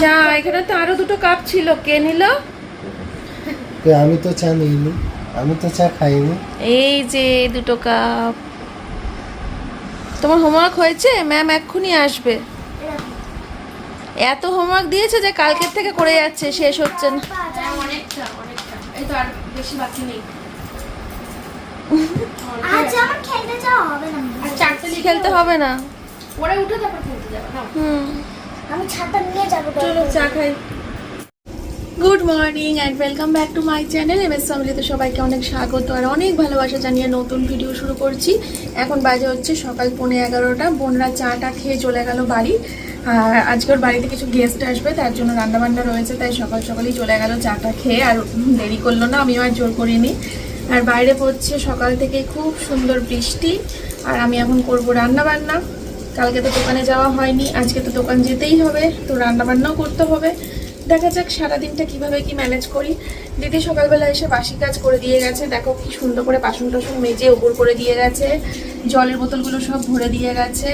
যা এখানে তো আরও দুটো কাপ ছিল কে নিল? আমি তো চা নিইনি আমি তো চা খাইনি। এই যে দুটো কাপ। তোমার হোমওয়ার্ক হয়েছে? ম্যাম এক্ষুনি আসবে। এত হোমওয়ার্ক দিয়েছে যে কালকের থেকে করে যাচ্ছে শেষ হচ্ছে না। অনেকটা অনেকটা এই তো আর বেশি বাকি নেই। আজ আমার খেলতে হবে না। আর খেলতে হবে না। পরে উঠে তারপর খেলতে যাবে না? হুম। আমি ছাতা নিয়ে যাব চলো চা খাই। Good morning and welcome back to my channel M S ফ্যামিলিতে সবাইকে অনেক স্বাগত আর অনেক ভালোবাসা জানিয়ে নতুন ভিডিও শুরু করছি। এখন বাজে হচ্ছে সকাল পৌনে এগারোটা, বোনরা চাটা খেয়ে চলে গেল বাড়ি। আর আজকে ওর বাড়িতে কিছু গেস্ট আসবে, তার জন্য রান্নাবান্না রয়েছে, তাই সকাল সকালই চলে গেল চাটা খেয়ে আর দেরি করল না, আমিও আর জোর করিনি। আর বাইরে পড়ছে সকাল থেকে খুব সুন্দর বৃষ্টি, আর আমি এখন করব রান্না বান্না কালকে তো দোকানে যাওয়া হয়নি, আজকে তো দোকান যেতেই হবে, তো রান্না বান্নাও করতে হবে। দেখা যাক সারাদিনটা কীভাবে কি ম্যানেজ করি। দিদি সকালবেলা এসে বাসি কাজ করে দিয়ে গেছে, দেখো কি সুন্দর করে বাসন টাসন মেজে উপর করে দিয়ে গেছে, জলের বোতলগুলো সব ভরে দিয়ে গেছে,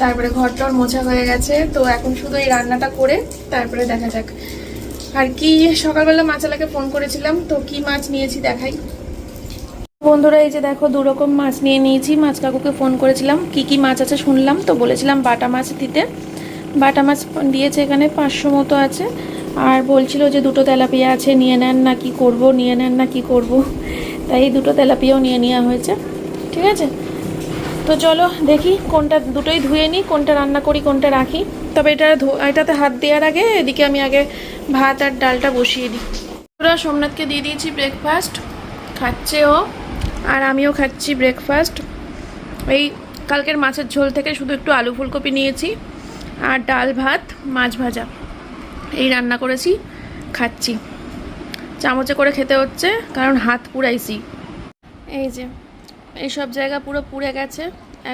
তারপরে ঘরটার মোছা হয়ে গেছে, তো এখন শুধু এই রান্নাটা করে তারপরে দেখা যাক। আর কি সকালবেলা মাছালাকে ফোন করেছিলাম, তো কি মাছ নিয়েছি দেখাই। বন্ধুরা, এই যে দেখো দু রকম মাছ নিয়ে নিয়েছি। মাছ কাকুকে ফোন করেছিলাম, কি কি মাছ আছে শুনলাম তো, বলেছিলাম বাটা মাছ দিতে। বাটা মাছ দিয়েছে এখানে পাঁচশো মতো আছে। আর বলছিল যে দুটো তেলাপিয়া আছে, নিয়ে নেন না কি করব, নিয়ে নেন না কি করব। তাই দুটো তেলাপিয়াও নিয়ে নেওয়া হয়েছে। ঠিক আছে? তো চলো দেখি কোনটা দুটোই ধুয়ে নিই, কোনটা রান্না করি, কোনটা রাখি। তবে এটা এটাতে হাত দেওয়ার আগে এদিকে আমি আগে ভাত আর ডালটা বসিয়ে দিই। ওরা সোমনাথকে দিয়ে দিয়েছি ব্রেকফাস্ট খাচ্ছে ও। আর আমিও খাচ্ছি ব্রেকফাস্ট এই কালকের মাছের ঝোল থেকে শুধু একটু আলু ফুলকপি নিয়েছি আর ডাল ভাত, মাছ ভাজা। এই রান্না করেছি, খাচ্ছি। চামচে করে খেতে হচ্ছে, কারণ হাত পুরাইছি এই যে এই সব জায়গা পুরো পুড়ে গেছে,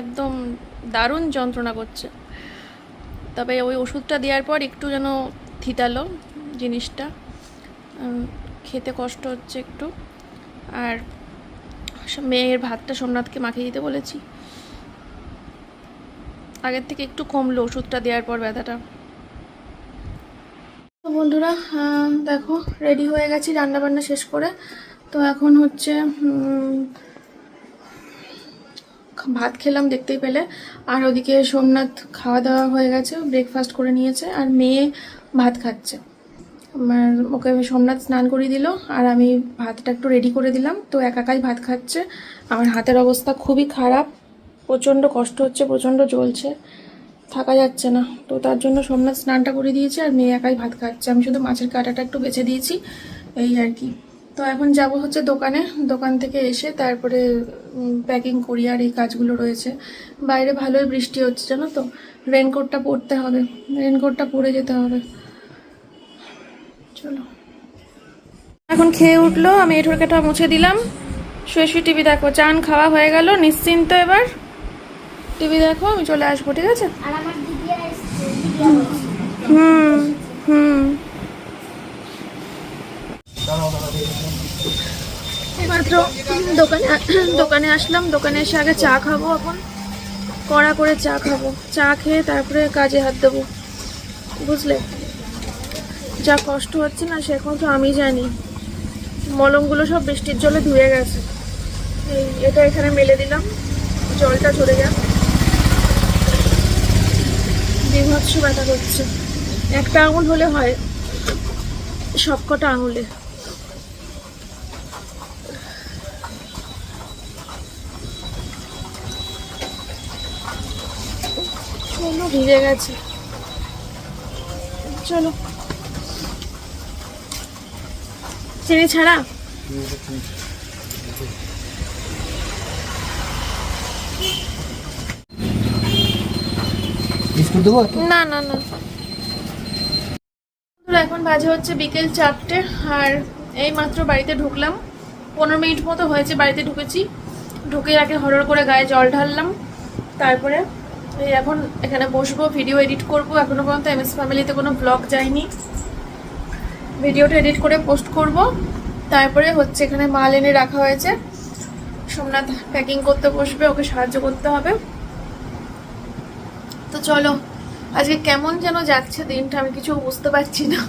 একদম দারুণ যন্ত্রণা করছে। তবে ওই ওষুধটা দেওয়ার পর একটু যেন থিতালো জিনিসটা খেতে কষ্ট হচ্ছে একটু। আর মেয়ের ভাতটা সোমনাথকে মাখিয়ে দিতে বলেছি। আগের থেকে একটু কমলো ওষুধটা দেওয়ার পর ব্যথাটা। তো বন্ধুরা দেখো রেডি হয়ে গেছি রান্না বান্না শেষ করে। তো এখন হচ্ছে ভাত খেলাম দেখতেই পেলে। আর ওদিকে সোমনাথ খাওয়া দাওয়া হয়ে গেছে ব্রেকফাস্ট করে নিয়েছে, আর মেয়ে ভাত খাচ্ছে। ওকে সোমনাথ স্নান করিয়ে দিল, আর আমি ভাতটা একটু রেডি করে দিলাম। তো একাকাই ভাত খাচ্ছে। আমার হাতের অবস্থা খুবই খারাপ। প্রচণ্ড কষ্ট হচ্ছে, প্রচণ্ড জ্বলছে। থাকা যাচ্ছে না। তো তার জন্য সোমনাথ স্নানটা করে দিয়েছে, আর মেয়ে একাই ভাত খাচ্ছে। আমি শুধু মাছের কাঁটাটা একটু বেছে দিয়েছি, এই আর কি। তো এখন যাব হচ্ছে দোকানে। দোকান থেকে এসে তারপরে প্যাকিং করি, আর এই কাজগুলো রয়েছে। বাইরে ভালোই বৃষ্টি হচ্ছে, জানো তো? রেনকোটটা পরতে হবে। রেনকোটটা পরে যেতে হবে। এখন খেয়ে উঠল আমি এঠোরকাটা মুছে দিলাম। শুয়ে শুয়ে টিভি দেখো চান খাওয়া হয়ে গেল নিশ্চিন্ত এবার। টিভি দেখো আমি চলে আসব ঠিক আছে। হুম হুম। এইমাত্র দোকানে দোকানে আসলাম দোকানে এসে আগে চা খাব এখন। কড়া করে চা খাব। চা খেয়ে তারপরে কাজে হাত দেবো। বুঝলে? যা কষ্ট হচ্ছে না, সে তো আমি জানি। মলমগুলো সব বৃষ্টির জলে ধুয়ে গেছে। এই, এটা এখানে মেলে দিলাম। জলটা চলে যাক। বিভৎস ব্যথা করছে। একটা আঙুল হলে হয় সবকটা আঙুলে। ভিজে গেছে। চলো। চিনি ছাড়া? না না না। এখন বাজে হচ্ছে বিকেল চারটে আর এই মাত্র বাড়িতে ঢুকলাম। পনেরো মিনিট মতো হয়েছে বাড়িতে ঢুকেছি। ঢুকে আগে হরর করে গায়ে জল ঢাললাম। তারপরে এই এখন এখানে বসবো ভিডিও এডিট করব। এখনও পর্যন্ত এম এস ফ্যামিলিতে কোনো ব্লগ যায়নি। ভিডিওটা এডিট করে পোস্ট করব। তারপরে হচ্ছে এখানে মাল এনে রাখা হয়েছে। সোমনাথ প্যাকিং করতে বসবে, ওকে সাহায্য করতে হবে। তো চলো, আজকে কেমন যেন যাচ্ছে দিনটা আমি কিছু বুঝতে পারছি না।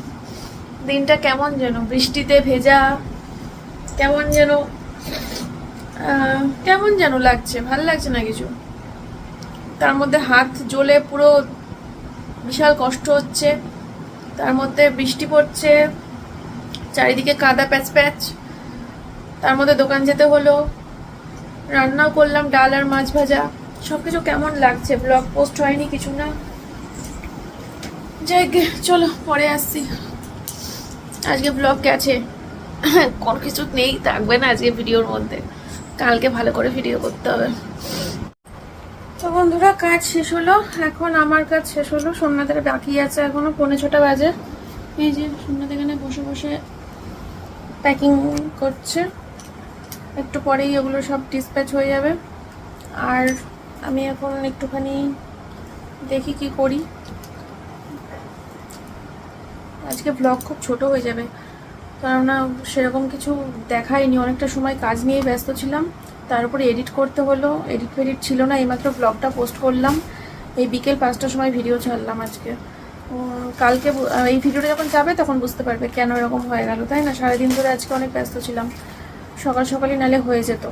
দিনটা কেমন যেন, বৃষ্টিতে ভেজা, কেমন যেন কেমন যেন লাগছে, ভালো লাগছে না কিছু? তার মধ্যে হাত জ্বলে পুরো বিশাল কষ্ট হচ্ছে। তার মধ্যে বৃষ্টি পড়ছে, চারিদিকে কাদা প্যাচ প্যাচ। তার মধ্যে দোকান যেতে হলো, রান্নাও করলাম, ডাল আর মাছ ভাজা। সব কিছু কেমন লাগছে? ব্লগ পোস্ট হয়নি কিছু না? যাই চলো, পরে আসছি। আজকে ব্লগ গেছে। কোনো কিছু নেই, থাকবে না আজকে ভিডিওর মধ্যে। কালকে ভালো করে ভিডিও করতে হবে। তো বন্ধুরা, কাজ শেষ হলো। এখন আমার কাজ শেষ হলো। সোমনাথের বাকি আছে এখনও, পৌনে ছটা বাজে। এই যে সোমনাথ এখানে বসে বসে প্যাকিং করছে। একটু পরেই ওগুলো সব ডিসপ্যাচ হয়ে যাবে। আর আমি এখন একটুখানি দেখি কি করি। আজকে ব্লগ খুব ছোট হয়ে যাবে। কেননা সেরকম কিছু দেখাইনি। অনেকটা সময় কাজ নিয়ে ব্যস্ত ছিলাম। তার উপরে এডিট করতে হলো। এডিট ফেডিট ছিল না, এইমাত্র ব্লগটা পোস্ট করলাম। এই বিকেল পাঁচটার সময় ভিডিও ছাড়লাম আজকে। কালকে এই ভিডিওটা যখন যাবে তখন বুঝতে পারবে কেন এরকম হয়ে গেল, তাই না? সারাদিন ধরে আজকে অনেক ব্যস্ত ছিলাম। সকাল সকালই নালে হয়ে যেত।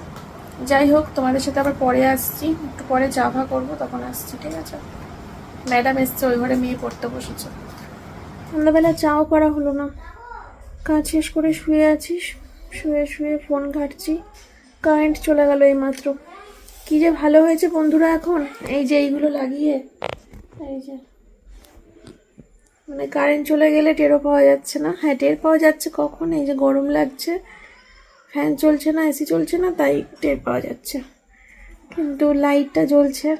যাই হোক, তোমাদের সাথে আবার পরে আসছি। একটু পরে চা ভা করব, তখন আসছি, ঠিক আছে? ম্যাডাম এসছে, ওই ঘরে মেয়ে পড়তে বসেছে। সন্ধ্যাবেলা চাও করা হলো না। কাজ শেষ করে শুয়ে আছিস? শুয়ে শুয়ে ফোন ঘাটছি। কারেন্ট চলে গেল এই মাত্র কী যে ভালো হয়েছে বন্ধুরা এখন? এই যে এইগুলো লাগিয়ে। এই যে। মানে কারেন্ট চলে গেলে টেরও পাওয়া যাচ্ছে না। হ্যাঁ টের পাওয়া যাচ্ছে কখন? এই যে গরম লাগছে। ফ্যান চলছে না, এসি চলছে না, তাই টের পাওয়া যাচ্ছে। কিন্তু লাইটটা জ্বলছে।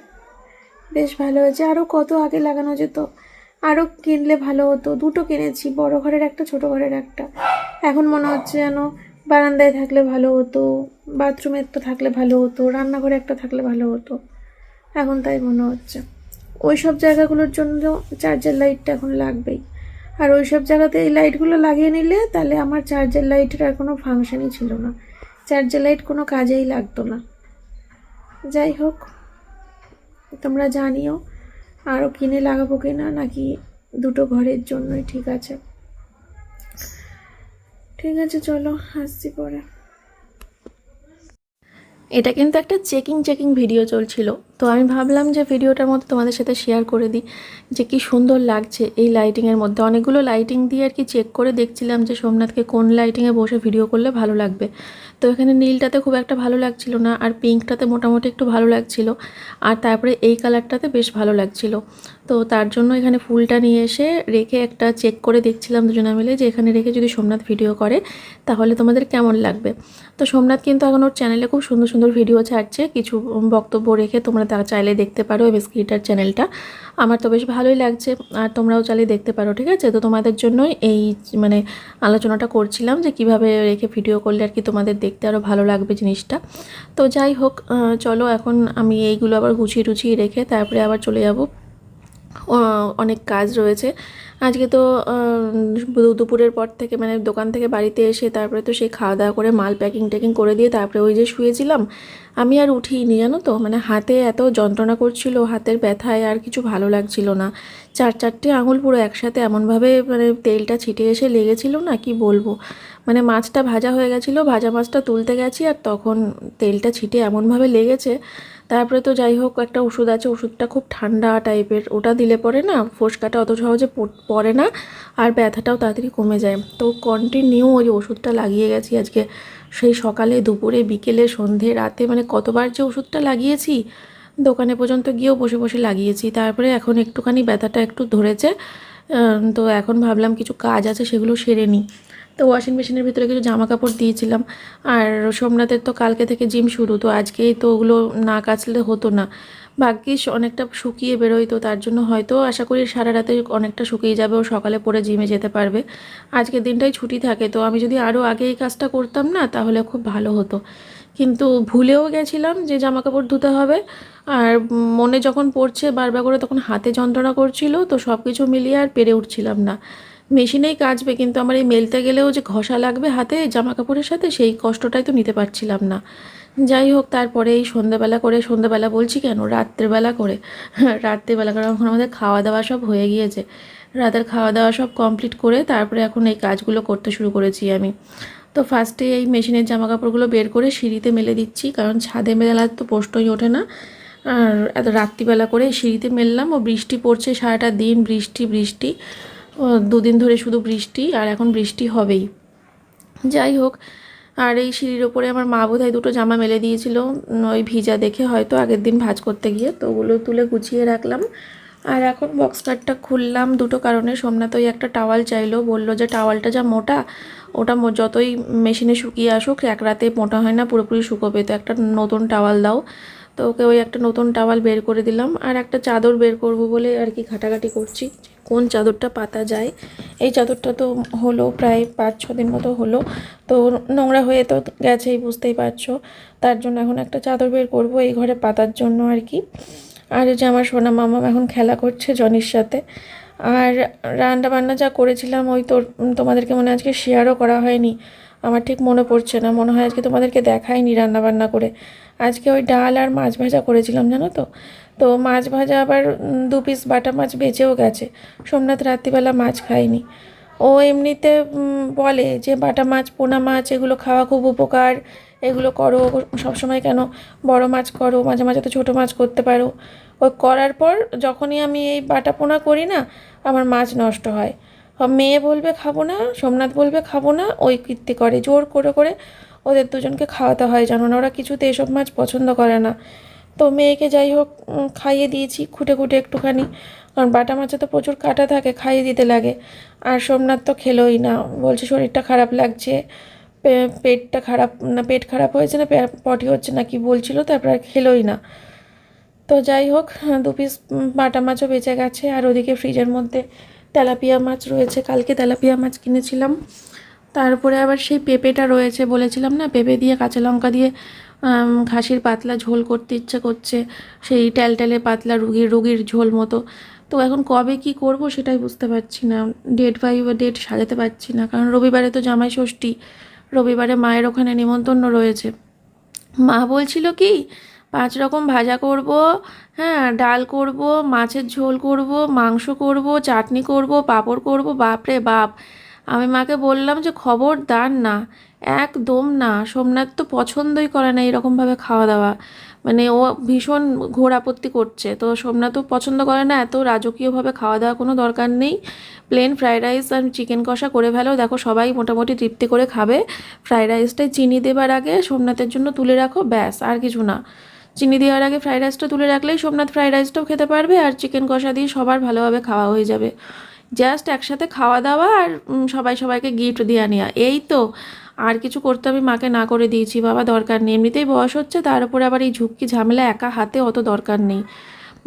বেশ ভালো হয়েছে। আরও কত আগে লাগানো যেত? আরও কিনলে ভালো হতো। দুটো কিনেছি, বড় ঘরের একটা, ছোট ঘরের একটা। এখন মনে হচ্ছে যেন বারান্দায় থাকলে ভালো হতো, বাথরুমের তো থাকলে ভালো হতো, রান্নাঘরে একটা থাকলে ভালো হতো। এখন তাই মনে হচ্ছে। ওই সব জায়গাগুলোর জন্য চার্জার লাইটটা এখন লাগবেই। আর ওই সব জায়গাতে এই লাইটগুলো লাগিয়ে নিলে তাহলে আমার চার্জার লাইটের আর কোনো ফাংশনই ছিল না। চার্জার লাইট কোনো কাজেই লাগতো না। যাই হোক, তোমরা জানিও আরও কিনে লাগাবো কিনা নাকি দুটো ঘরের জন্যই ঠিক আছে। ঠিক আছে, চলো, আসছি পরে। এটা কিন্তু একটা চেকিং চেকিং ভিডিও চলছিল। তো আমি ভাবলাম যে ভিডিওটার মধ্যে তোমাদের সাথে শেয়ার করে দিই যে কি সুন্দর লাগছে এই লাইটিংয়ের মধ্যে। অনেকগুলো লাইটিং দিয়ে আর কি চেক করে দেখছিলাম যে সোমনাথকে কোন লাইটিংয়ে বসে ভিডিও করলে ভালো লাগবে। তো এখানে নীলটাতে খুব একটা ভালো লাগছিল না, আর পিঙ্কটাতে মোটামুটি একটু ভালো লাগছিল। আর তারপরে এই কালারটাতে বেশ ভালো লাগছিল। তো তার জন্য এখানে ফুলটা নিয়ে এসে রেখে একটা চেক করে দেখছিলাম দুজনে মিলে যে এখানে রেখে যদি সোমনাথ ভিডিও করে, তাহলে তোমাদের কেমন লাগবে? তো সোমনাথ কিন্তু এখন ওর চ্যানেলে খুব সুন্দর সুন্দর ভিডিও ছাড়ছে। কিছু বক্তব্য রেখে তোমরা তা চাইলে দেখতে পারো এমএস ক্রিয়েটার চ্যানেলটা। আমার তো বেশ ভালোই লাগছে, আর তোমরাও চাইলে দেখতে পারো, ঠিক আছে? তো তোমাদের জন্যই এই মানে আলোচনাটা করছিলাম যে কীভাবে রেখে ভিডিও করলে আর কি তোমাদের দেখতে আরও ভালো লাগবে জিনিসটা। তো যাই হোক চলো এখন আমি এইগুলো আবার গুছিয়ে টুছিয়ে রেখে তারপরে আবার চলে যাব অনেক কাজ রয়েছে। আজকে তো দুপুরের পর থেকে মানে দোকান থেকে বাড়িতে এসে তারপরে তো সেই খাওয়া দাওয়া করে মাল প্যাকিং ট্যাকিং করে দিয়ে তারপরে ওই যে শুয়েছিলাম, আমি আর উঠিনি, জানো তো? মানে হাতে এত যন্ত্রণা করছিল, হাতের ব্যথায় আর কিছু ভালো লাগছিল না। চার চারটে আঙুল পুরো একসাথে এমনভাবে মানে তেলটা ছিটে এসে লেগেছিল না, কি বলব? মানে মাছটা ভাজা হয়ে গেছিল, ভাজা মাছটা তুলতে গেছি আর তখন তেলটা ছিটে এমনভাবে লেগেছে তারপরে তো যাই হোক, একটা ওষুধ আছে, ওষুধটা খুব ঠান্ডা টাইপের। ওটা দিলে পরে না, ফোসকাটা অত সহজে পড়ে না আর ব্যথাটাও তাড়াতাড়ি কমে যায়। তো কন্টিনিউ ওই ওষুধটা লাগিয়ে গেছি আজকে। সেই সকালে, দুপুরে, বিকেলে, সন্ধে, রাতে মানে কতবার যে ওষুধটা লাগিয়েছি, দোকানে পর্যন্ত গিয়েও বসে বসে লাগিয়েছি। তারপরে এখন একটুখানি ব্যথাটা একটু ধরেছে তো এখন ভাবলাম কিছু কাজ আছে, সেগুলো সেরে নিই। তো ওয়াশিং মেশিনের ভিতরে কিছু জামা কাপড় দিয়েছিলাম। আর সোমনাথের তো কালকে থেকে জিম শুরু, তো আজকেই তো ওগুলো না কাচলে হতো না। ভাগ্যিস অনেকটা শুকিয়ে বেরোয়, তো তার জন্য হয়তো আশা করি সারা রাতে অনেকটা শুকিয়ে যাবে, ও সকালে পরে জিমে যেতে পারবে। আজকের দিনটাই ছুটি থাকে, তো আমি যদি আরও আগে এই কাজটা করতাম না, তাহলে খুব ভালো হতো। কিন্তু ভুলেও গেছিলাম যে জামা কাপড় ধুতে হবে। আর মনে যখন পড়ছে, বারবার করে তখন হাতে যন্ত্রণা করছিল, তো সব কিছু মিলিয়ে আর পেরে উঠছিলাম না। মেশিনেই কাচবে, কিন্তু আমার এই মেলতে গেলেও যে ঘষা লাগবে হাতে জামা কাপড়ের সাথে, সেই কষ্টটাই তো নিতে পারছিলাম না। যাই হোক তারপরে এই সন্ধ্যাবেলা করে সন্ধ্যাবেলা বলছি কেন? রাত্রেবেলা করে। রাত্রেবেলা করে এখন আমাদের খাওয়া দাওয়া সব হয়ে গিয়েছে। রাতের খাওয়া দাওয়া সব কমপ্লিট করে তারপরে এখন এই কাজগুলো করতে শুরু করেছি আমি। তো ফার্স্টে এই মেশিনের জামা কাপড়গুলো বের করে সিঁড়িতে মেলে দিচ্ছি, কারণ ছাদে মেলা তো পোস্টই ওঠে না। আর এত রাত্রিবেলা করে সিঁড়িতে মেললাম, ও বৃষ্টি পড়ছে সারাটা দিন, বৃষ্টি বৃষ্টি। দুদিন ধরে শুধু বৃষ্টি আর এখন বৃষ্টি হবেই। যাই হোক, আর এই সিঁড়ির ওপরে আমার মা বোধহয় দুটো জামা মেলে দিয়েছিল ওই ভিজা দেখে হয়তো আগের দিন ভাঁজ করতে গিয়ে, তো ওগুলো তুলে গুছিয়ে রাখলাম। আর এখন বক্স কাটটা খুললাম দুটো কারণে। সোমনাথ ওই একটা টাওয়াল চাইলো, বলল যে টাওয়ালটা যা মোটা, ওটা যতই মেশিনে শুকিয়ে আসুক, এক রাতে মোটা হয় না, পুরোপুরি শুকোবে। তো একটা নতুন টাওয়াল দাও। তো ওকে ওই একটা নতুন টাওয়াল বের করে দিলাম। আর একটা চাদর বের করব বলে আর কি ঘাটাঘাটি করছি। কোন চাদরটা পাতা যায়। এই চাদরটা তো হলো প্রায় পাঁচ, ছ দিন মতো হলো। তো নোংরা হয়ে তো গেছেই, বুঝতেই পারছ। তার জন্য এখন একটা চাদর বের করব এই ঘরে পাতার জন্য আর কি। আর যে আমার সোনা মামা এখন খেলা করছে জনির সাথে। আর রান্না বান্না যা করেছিলাম ওই তোর তোমাদেরকে মনে আজকে শেয়ারও করা হয়নি। আমার ঠিক মনে পড়ছে না, মনে হয় আজকে তোমাদেরকে দেখাইনি রান্না বান্না করে। আজকে ওই ডাল আর মাছ ভাজা করেছিলাম, জানো তো? তো মাছ ভাজা আবার দু পিস বাটা মাছ বেঁচেও গেছে। সোমনাথ রাত্রিবেলা মাছ খায়নি। ও এমনিতে বলে যে বাটা মাছ, পোনা মাছ, এগুলো খাওয়া খুব উপকার। এগুলো করো, সবসময় কেন বড় মাছ করো, মাঝে মাঝে তো ছোটো মাছ করতে পারো। ওই করার পর যখনই আমি এই বাটা পোনা করি না, আমার মাছ নষ্ট হয়। মেয়ে বলবে খাব না, সোমনাথ বলবে খাব না, ওই কীর্তি করে। জোর করে করে ওদের দুজনকে খাওয়াতে হয় জানো না, ওরা কিছুতে এসব মাছ পছন্দ করে না। তো মেয়েকে যাই হোক খাইয়ে দিয়েছি খুঁটে খুঁটে একটুখানি। কারণ বাটা মাছে তো প্রচুর কাটা থাকে, খাইয়ে দিতে লাগে। আর সোমনাথ তো খেলোই না। বলছে শরীরটা খারাপ লাগছে পেটটা খারাপ, না পেট খারাপ হয়েছে না পটি হচ্ছে না কি বলছিল, তারপর আর খেলোই না। তো যাই হোক দু পিস বাটা মাছও বেঁচে গেছে। আর ওদিকে ফ্রিজের মধ্যে তেলাপিয়া মাছ রয়েছে। কালকে তেলাপিয়া মাছ কিনেছিলাম। তারপরে আবার সেই পেঁপেটা রয়েছে বলেছিলাম না, পেঁপে দিয়ে কাঁচা লঙ্কা দিয়ে খাসির পাতলা ঝোল করতে ইচ্ছে করছে, সেই ট্যালট্যালে পাতলা রুগীর রুগীর ঝোল মতো। তো এখন কবে কি করব সেটাই বুঝতে পারছি না। ডেট বাই ডেট সাজাতে পারছি না, কারণ রবিবারে তো জামাই ষষ্ঠী, রবিবারে মায়ের ওখানে নিমন্ত্রণ রয়েছে। মা বলছিল কি, পাঁচ রকম ভাজা করব হ্যাঁ ডাল করব, মাছের ঝোল করব, মাংস করব, চাটনি করব, পাঁপড় করব, বাপরে বাপ। আমি মাকে বললাম যে খবরদার না একদম না। সোমনাথ তো পছন্দই করে না এরকমভাবে খাওয়া দাওয়া মানে ও ভীষণ ঘোর আপত্তি করছে। তো সোমনাথও পছন্দ করে না, এত রাজকীয়ভাবে খাওয়া দাওয়া কোনো দরকার নেই। প্লেন ফ্রাইড রাইস আর চিকেন কষা করে ফেলো। দেখো সবাই মোটামুটি তৃপ্তি করে খাবে। ফ্রাইড রাইসটাই চিনি দেবার আগে সোমনাথের জন্য তুলে রাখো, ব্যাস, আর কিছু না। চিনি দেওয়ার আগে ফ্রাইড রাইসটা তুলে রাখলেই সোমনাথ ফ্রাইড রাইসটাও খেতে পারবে আর চিকেন কষা দিয়ে সবার ভালোভাবে খাওয়া হয়ে যাবে। জাস্ট একসাথে খাওয়া দাওয়া আর সবাই সবাইকে গিফট দিয়ে নেওয়া এই তো। আর কিছু করতে আমি মাকে না করে দিয়েছি বাবা, দরকার নেই। এমনিতেই বয়স হচ্ছে, তার উপরে আবার এই ঝুঁকি ঝামেলা একা হাতে অত দরকার নেই।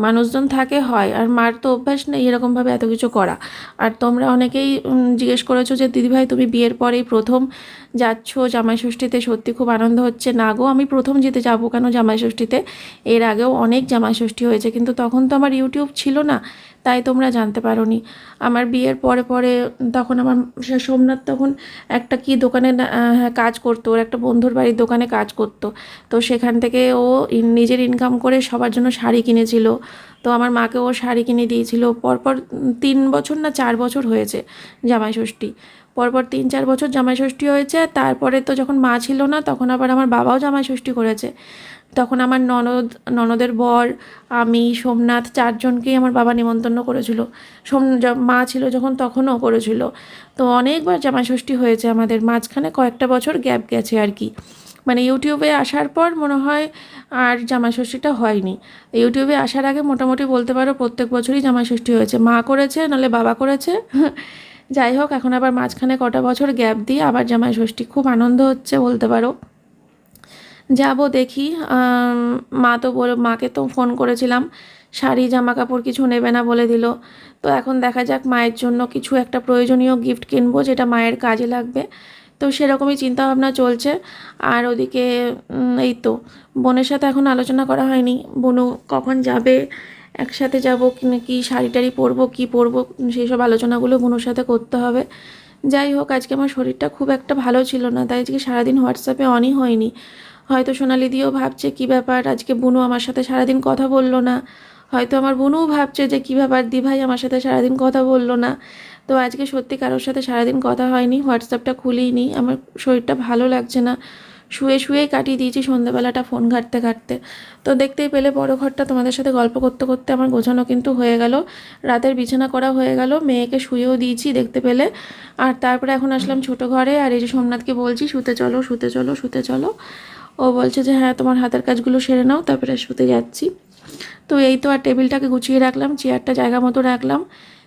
মানুষজন থাকে, হয়, আর মার তো অভ্যাস নেই এরকমভাবে এত কিছু করা। আর তোমরা অনেকেই জিজ্ঞেস করেছ যে দিদিভাই তুমি বিয়ের পরেই প্রথম যাচ্ছ জামাই ষষ্ঠীতে সত্যি খুব আনন্দ হচ্ছে। না গো, আমি প্রথম যেতে যাব কেন জামাই ষষ্ঠীতে এর আগেও অনেক জামাই ষষ্ঠী হয়েছে, কিন্তু তখন তো আমার ইউটিউব ছিল না। তাই তোমরা জানতে পারো আমার বিয়ের পরে পরে তখন আমার সোমনাথ তখন একটা কি দোকানে হ্যাঁ, কাজ করতো। ওর একটা বন্ধুর বাড়ির দোকানে কাজ করতো। তো সেখান থেকে ও নিজের ইনকাম করে সবার জন্য শাড়ি কিনেছিল। তো আমার মাকে ও শাড়ি কিনে দিয়েছিল। পরপর তিন বছর না চার বছর হয়েছে জামাই ষষ্ঠী পরপর তিন, চার বছর জামাই ষষ্ঠী হয়েছে তারপরে তো যখন মা ছিল না, তখন আবার আমার বাবাও জামাই ষষ্ঠী করেছে। তখন আমার ননদ, ননদের বর, আমি, সোমনাথ চারজনকেই আমার বাবা নিমন্ত্রণ করেছিল। সোম মা ছিল যখন তখনও করেছিল। তো অনেকবার জামাই ষষ্ঠী হয়েছে আমাদের, মাঝখানে কয়েকটা বছর গ্যাপ গেছে আর কি। মানে ইউটিউবে আসার পর মনে হয় আর জামাই ষষ্ঠীটা হয়নি। ইউটিউবে আসার আগে মোটামুটি বলতে পারো প্রত্যেক বছরই জামাই ষষ্ঠী হয়েছে। মা করেছে, নাহলে বাবা করেছে। যাই হোক, এখন আবার মাঝখানে কটা বছর গ্যাপ দিয়ে আবার জামাই ষষ্ঠী খুব আনন্দ হচ্ছে বলতে পারো। যাব দেখি মা তো বলে, মাকে তো ফোন করেছিলাম, শাড়ি জামা কাপড় কিছু নেবে না বলে দিল। তো এখন দেখা যাক মায়ের জন্য কিছু একটা প্রয়োজনীয় গিফট কিনবো যেটা মায়ের কাজে লাগবে। তো সেরকমই চিন্তাভাবনা চলছে। আর ওদিকে এই তো, বোনের সাথে এখন আলোচনা করা হয়নি। বোনু কখন যাবে? একসাথে যাব কি না কি শাড়ি টাড়ি পরবো, কি পরবো সেই সব আলোচনাগুলো বোনুর সাথে করতে হবে। যাই হোক, আজকে আমার শরীরটা খুব একটা ভালো ছিল না, তাই আজকে সারাদিন হোয়াটসঅ্যাপে অনই হয়নি। হয়তো সোনালি দিও ভাবছে কি ব্যাপার, আজকে বুনু আমার সাথে সারাদিন কথা বলল না। হয়তো আমার বুনুও ভাবছে যে কী ব্যাপার দি ভাই আমার সাথে সারাদিন কথা বলল না। তো আজকে সত্যি কারোর সাথে সারাদিন কথা হয়নি, হোয়াটসঅ্যাপটা খুলিনি, আমার শরীরটা ভালো লাগছে না। শুয়ে শুয়েই কাটিয়ে দিয়েছি সন্ধ্যাবেলাটা ফোন ঘাঁটতে ঘাঁটতে। তো দেখতেই পেলে বড় ঘরটা তোমাদের সাথে গল্প করতে করতে আমার গোছানো কিন্তু হয়ে গেল। রাতের বিছানা করা হয়ে গেল, মেয়েকে শুয়েও দিয়েছি দেখতে পেলে। আর তারপরে এখন আসলাম ছোট ঘরে, আর এই যে সোমনাথকে বলছি, শুতে চলো শুতে চলো শুতে চলো। ও বলছে যে হ্যাঁ তোমার হাতের কাজগুলো সেরে নাও, তারপরে শুতে যাচ্ছি। তো এই তো আর টেবিলটাকে গুছিয়ে রাখলাম, চেয়ারটা জায়গা মতো রাখলাম।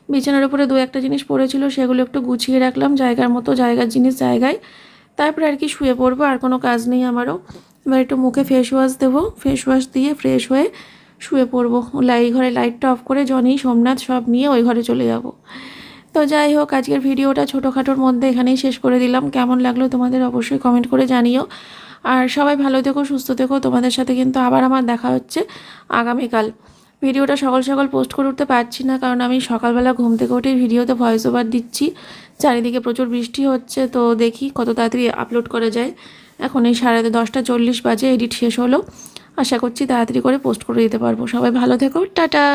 বিছানার উপরে দু একটা জিনিস পড়েছিল, সেগুলো একটু গুছিয়ে রাখলাম, জায়গার মতো, জায়গার জিনিস, জায়গায়। তারপরে আর কি শুয়ে পড়ব, আর কোনো কাজ নেই আমারও। এবার একটু মুখে ফেস ওয়াশ দেবো ফেস ওয়াশ দিয়ে ফ্রেশ হয়ে শুয়ে পড়ব। লাই ঘরে লাইটটা অফ করে জনি, সোমনাথ সব নিয়ে ওই ঘরে চলে যাব। তো যাই হোক, আজকের ভিডিওটা ছোটোখাটোর মধ্যে এখানেই শেষ করে দিলাম। কেমন লাগল তোমাদের অবশ্যই কমেন্ট করে জানিও। আর সবাই ভালো থেকো, সুস্থ থেকো। তোমাদের সাথে কিন্তু আবার আমার দেখা হচ্ছে আগামীকাল। ভিডিওটা সকাল সকাল পোস্ট করে উঠতে পারছি না, কারণ আমি সকালবেলা ঘুম থেকে উঠেই ভিডিওতে ভয়েস ওভার দিচ্ছি। চারিদিকে প্রচুর বৃষ্টি হচ্ছে, তো দেখি কত তাড়াতাড়ি আপলোড করা যায়। এখন এই সাড়ে দশটা চল্লিশ বাজে এডিট শেষ হলো। আশা করছি তাড়াতাড়ি করে পোস্ট করে দিতে পারব। সবাই ভালো থেকো, টাটা!